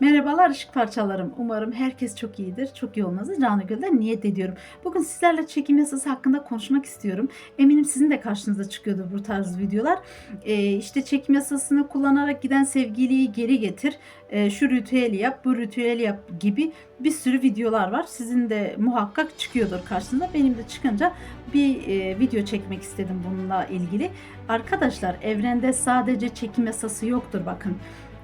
Merhabalar ışık parçalarım. Umarım herkes çok iyidir. Çok iyi olmanızı canı gönülden niyet ediyorum. Bugün sizlerle çekim yasası hakkında konuşmak istiyorum. Eminim sizin de karşınıza çıkıyordur bu tarz videolar. Ee, işte çekim yasasını kullanarak giden sevgiliyi geri getir. Ee, şu ritüeli yap, bu ritüeli yap gibi bir sürü videolar var. Sizin de muhakkak çıkıyordur karşınıza. Benim de çıkınca bir e, video çekmek istedim bununla ilgili. Arkadaşlar evrende sadece çekim yasası yoktur bakın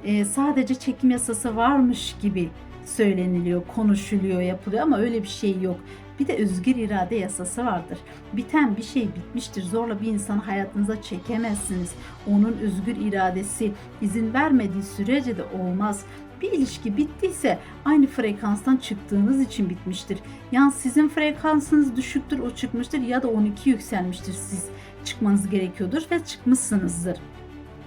e, sadece çekim yasası varmış gibi söyleniliyor, konuşuluyor, yapılıyor ama öyle bir şey yok. Bir de özgür irade yasası vardır. Biten bir şey bitmiştir. Zorla bir insanı hayatınıza çekemezsiniz. Onun özgür iradesi izin vermediği sürece de olmaz. Bir ilişki bittiyse aynı frekanstan çıktığınız için bitmiştir. Yani sizin frekansınız düşüktür, o çıkmıştır ya da 12 yükselmiştir. Siz çıkmanız gerekiyordur ve çıkmışsınızdır.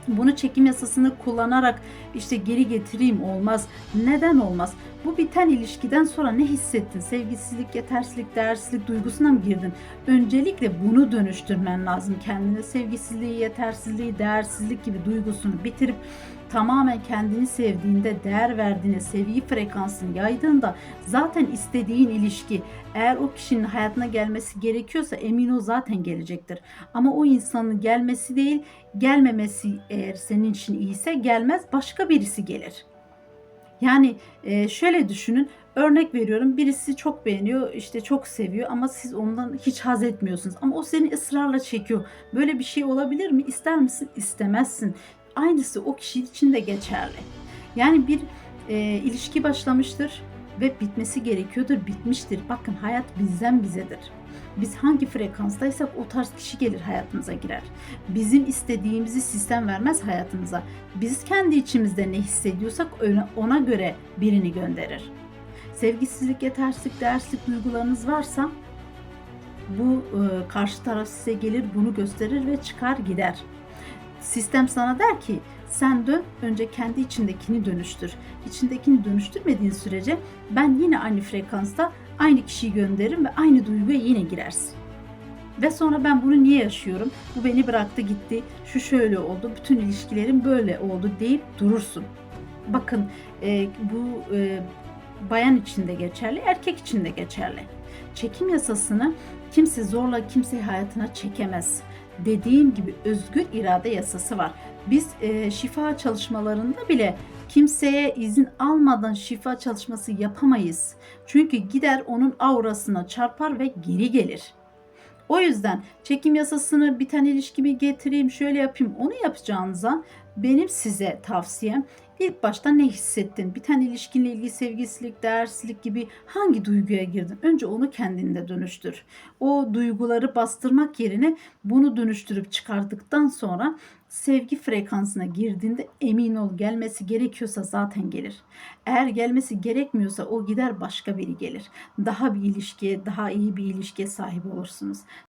Bunu çekim yasasını kullanarak işte geri getireyim olmaz. Neden olmaz? Bu biten ilişkiden sonra ne hissettin? Sevgisizlik, yetersizlik, değersizlik duygusuna mı girdin? Öncelikle bunu dönüştürmen lazım kendine. Sevgisizliği, yetersizliği, değersizlik gibi duygusunu bitirip tamamen kendini sevdiğinde, değer verdiğinde, sevgi frekansını yaydığında zaten istediğin ilişki eğer o kişinin hayatına gelmesi gerekiyorsa emin ol zaten gelecektir. Ama o insanın gelmesi değil, gelmemesi eğer senin için iyiyse gelmez başka birisi gelir. Yani e, şöyle düşünün. Örnek veriyorum birisi çok beğeniyor işte çok seviyor ama siz ondan hiç haz etmiyorsunuz. Ama o seni ısrarla çekiyor. Böyle bir şey olabilir mi? İster misin? İstemezsin. Aynısı o kişi için de geçerli. Yani bir e, ilişki başlamıştır ve bitmesi gerekiyordur, bitmiştir. Bakın hayat bizden bizedir. Biz hangi frekanstaysak o tarz kişi gelir hayatımıza girer. Bizim istediğimizi sistem vermez hayatımıza. Biz kendi içimizde ne hissediyorsak ona göre birini gönderir. Sevgisizlik, yetersizlik, değersizlik duygularınız varsa bu e, karşı taraf size gelir, bunu gösterir ve çıkar gider. Sistem sana der ki sen dön önce kendi içindekini dönüştür. İçindekini dönüştürmediğin sürece ben yine aynı frekansta aynı kişiyi gönderirim ve aynı duyguya yine girersin. Ve sonra ben bunu niye yaşıyorum? Bu beni bıraktı gitti. Şu şöyle oldu. Bütün ilişkilerim böyle oldu deyip durursun. Bakın e, bu e, bayan için de geçerli, erkek için de geçerli. Çekim yasasını kimse zorla kimseyi hayatına çekemez. Dediğim gibi özgür irade yasası var. Biz e, şifa çalışmalarında bile kimseye izin almadan şifa çalışması yapamayız. Çünkü gider onun aurasına çarpar ve geri gelir. O yüzden çekim yasasını biten ilişkimi getireyim, şöyle yapayım, onu yapacağınıza benim size tavsiyem ilk başta ne hissettin? Biten ilişkinle ilgili sevgisizlik, değersizlik gibi hangi duyguya girdin? Önce onu kendinde dönüştür. O duyguları bastırmak yerine bunu dönüştürüp çıkardıktan sonra sevgi frekansına girdiğinde emin ol gelmesi gerekiyorsa zaten gelir. Eğer gelmesi gerekmiyorsa o gider başka biri gelir. Daha bir ilişkiye, daha iyi bir ilişkiye sahip olursunuz.